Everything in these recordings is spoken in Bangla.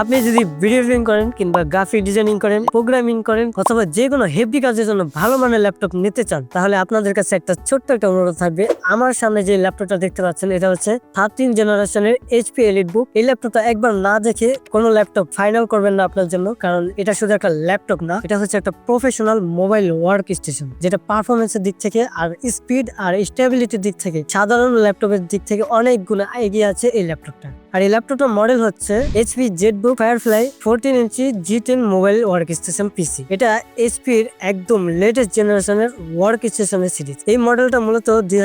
আপনি যদি ভিডিও এডিটিং করেন কিংবা গ্রাফিক ডিজাইনিং করেন প্রোগ্রামিং করেন, অথবা যে কোনো হেভি কাজের জন্য ভালো মানের ল্যাপটপ নিতে চান, তাহলে আপনাদের কাছে একটা ছোট্ট একটা অনুরোধ থাকবে। আমার সামনে যে ল্যাপটপটা দেখতে পাচ্ছেন, এটা হচ্ছে থার্টিন জেনারেশনের এইচপি এলিট বুক এই ল্যাপটপটা একবার না দেখে কোনো ল্যাপটপ ফাইনাল করবেন না আপনার জন্য, কারণ এটা শুধু একটা ল্যাপটপ না, এটা হচ্ছে একটা প্রফেশনাল মোবাইল ওয়ার্ক স্টেশন যেটা পারফরমেন্সের দিক থেকে আর স্পিড আর স্টেবিলিটির দিক থেকে, সাধারণ ল্যাপটপের দিক থেকে অনেক গুণ এগিয়ে আছে এই ল্যাপটপটা আর এই ল্যাপটপটার মডেল হচ্ছে HP ZBook Firefly fourteen inch G ten mobile workstation PC এটা এইচপির একদম লেটেস্ট জেনারেশনের ওয়ার্ক স্টেশনের সিরিজ এই মডেলটা মূলত দুই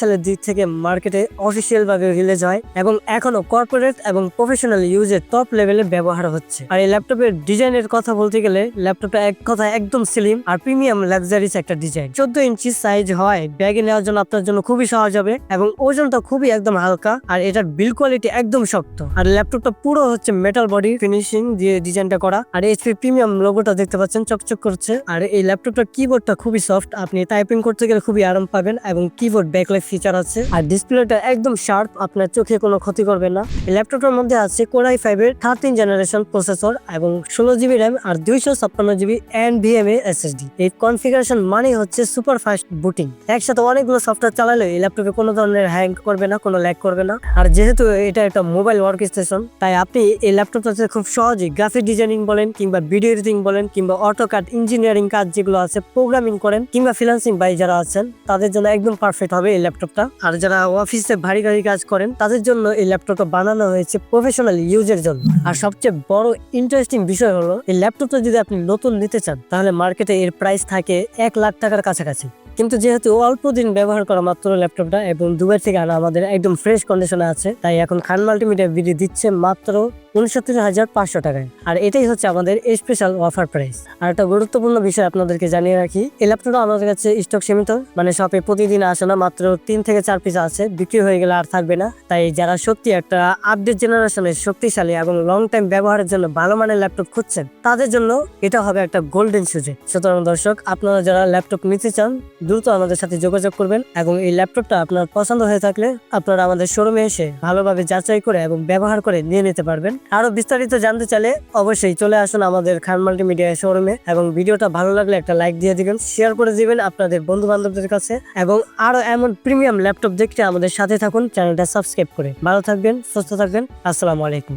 সালের দিক থেকে মার্কেটে অফিসিয়াল ভাবে রিলিজ হয় এবং এখনও কর্পোরেট এবং প্রফেশনাল ইউজের টপ লেভেলে ব্যবহার হচ্ছে। আর এই ল্যাপটপের ডিজাইনের কথা বলতে গেলে ল্যাপটপটা এক কথা একদম স্লিম আর প্রিমিয়াম লাক্সারিস একটা ডিজাইন চোদ্দ ইঞ্চি সাইজ হয় ব্যাগে নেওয়ার জন্য আপনার জন্য খুবই সহজ হবে এবং ওজনটা খুবই একদম হালকা আর এটার বিল কোয়ালিটি একদম শক্ত। আর ল্যাপটপটা পুরো হচ্ছে মেটাল বডি ফিনিশিং দিয়ে ডিজাইনটা করা। আর এইচপি প্রিমিয়াম লোগোটা দেখতে পাচ্ছেন, চকচক করছে। আর এই ল্যাপটপটার কিবোর্ডটা খুবই সফট আপনি টাইপিং করতে গেলে খুবই আরাম পাবেন এবং কিবোর্ড ব্যাকলাইট ফিচার আছে। আর ডিসপ্লেটা একদম শার্প আপনার চোখে কোনো ক্ষতি করবে না। এই ল্যাপটপটার মধ্যে আছে কোরাই ফাইভ এর থার্টিন জেনারেশন প্রসেসর এবং ষোলো জিবি র্যাম আর দুইশো ছাপ্পান্ন জিবি এন ভিএমএ এসএসডি এই কনফিগারেশন মানে হচ্ছে সুপার ফাস্ট বুটিং একসাথে অনেকগুলো সফটওয়্যার চালালে এই ল্যাপটপে কোনো ধরনের হ্যাং করবে না, কোনো ল্যাগ করবে না। আর যেহেতু এটা একটা মোবাইল ওয়ার্ক স্টেশন তাই আপনি এই ল্যাপটপটাতে খুব সহজেই গ্রাফিক ডিজাইনিং বলেন কিংবা ভিডিও এডিটিং বলেন কিংবা অটোকাট ইঞ্জিনিয়ারিং কাজ যেগুলো আছে প্রোগ্রামিং করেন কিংবা ফ্রিল্যান্সিং বাই যারা আছেন, তাদের জন্য একদম পারফেক্ট হবে এই ল্যাপটপটা আর যারা অফিসে ভারী ভারী কাজ করেন, তাদের জন্য এই ল্যাপটপটা বানানো হয়েছে প্রফেশনাল ইউজের জন্য। আর সবচেয়ে বড় ইন্টারেস্টিং বিষয় হলো, এই ল্যাপটপটা যদি আপনি নতুন নিতে চান, তাহলে মার্কেটে এর প্রাইস থাকে এক লাখ টাকার কাছাকাছি। কিন্তু যেহেতু অল্প দিন ব্যবহার করা মাত্র ল্যাপটপটা এবং দুবাই থেকে আনা আমাদের একদম ফ্রেশ কন্ডিশনে আছে, তাই এখন খান মাল্টিমিডিয়া ভিডিও দিচ্ছে মাত্র উনসত্তর হাজার পাঁচশো টাকায়। আর এটাই হচ্ছে আমাদের স্পেশাল অফার প্রাইস আর একটা গুরুত্বপূর্ণ বিষয় আপনাদেরকে জানিয়ে রাখি এই ল্যাপটপটা আমাদের কাছে স্টক সীমিত মানে শপে প্রতিদিন আসে না, মাত্র তিন থেকে চার পিস আছে, বিক্রি হয়ে গেলে আর থাকবে না। তাই যারা সত্যি একটা আপডেট জেনারেশনের শক্তিশালী এবং লং টাইম ব্যবহারের জন্য ভালো মানের ল্যাপটপ খুঁজছেন, তাদের জন্য এটা হবে একটা গোল্ডেন সুযোগ। সুতরাং দর্শক, আপনারা যারা ল্যাপটপ নিতে চান, দ্রুত আমাদের সাথে যোগাযোগ করবেন এবং এই ল্যাপটপটা আপনার পছন্দ হয়ে থাকলে আপনারা আমাদের শোরুমে এসে ভালোভাবে যাচাই করে এবং ব্যবহার করে নিয়ে নিতে পারবেন। আরও বিস্তারিত জানতে চাইলে অবশ্যই চলে আসুন আমাদের খান মাল্টিমিডিয়া শোরুমে এবং ভিডিওটা ভালো লাগলে একটা লাইক দিয়ে দিবেন শেয়ার করে দিবেন আপনাদের বন্ধু বান্ধবদের কাছে এবং আরও এমন প্রিমিয়াম ল্যাপটপ দেখতে আমাদের সাথে থাকুন, চ্যানেলটা সাবস্ক্রাইব করে। ভালো থাকবেন, সুস্থ থাকবেন, আসসালামু আলাইকুম।